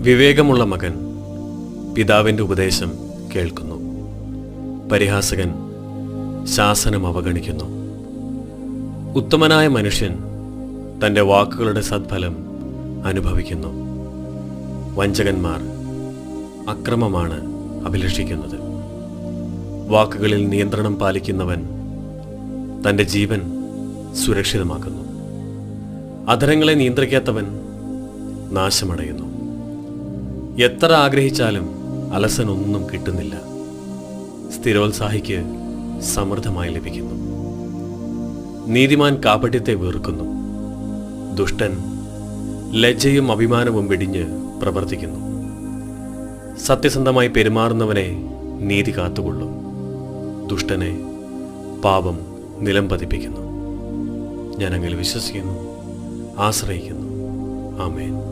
വിവേകമുള്ള മകൻ പിതാവിന്റെ ഉപദേശം കേൾക്കുന്നു. പരിഹാസകൻ ശാസനം അവഗണിക്കുന്നു. ഉത്തമനായ മനുഷ്യൻ തന്റെ വാക്കുകളുടെ സദ്ഫലം അനുഭവിക്കുന്നു. വഞ്ചകന്മാർ അക്രമമാണ് അഭിലഷിക്കുന്നത്. വാക്കുകളിൽ നിയന്ത്രണം പാലിക്കുന്നവൻ തന്റെ ജീവൻ സുരക്ഷിതമാക്കുന്നു. അധരങ്ങളെ നിയന്ത്രിക്കാത്തവൻ നാശമടയുന്നു. എത്ര ആഗ്രഹിച്ചാലും അലസനൊന്നും കിട്ടുന്നില്ല. സ്ഥിരോത്സാഹിക്ക് സമൃദ്ധമായി ലഭിക്കുന്നു. നീതിമാൻ കാപട്യത്തെ വീർക്കുന്നു ദുഷ്ടൻ ലജ്ജയും അഭിമാനവും വെടിഞ്ഞ് പ്രവർത്തിക്കുന്നു. സത്യസന്ധമായി പെരുമാറുന്നവനെ നീതി കാത്തുകൊള്ളും. ദുഷ്ടനെ പാപം നിലം പതിപ്പിക്കുന്നു. ഞാനങ്ങനെ വിശ്വസിക്കുന്നു ആശ്രയിക്കുന്നു. ആമേൻ.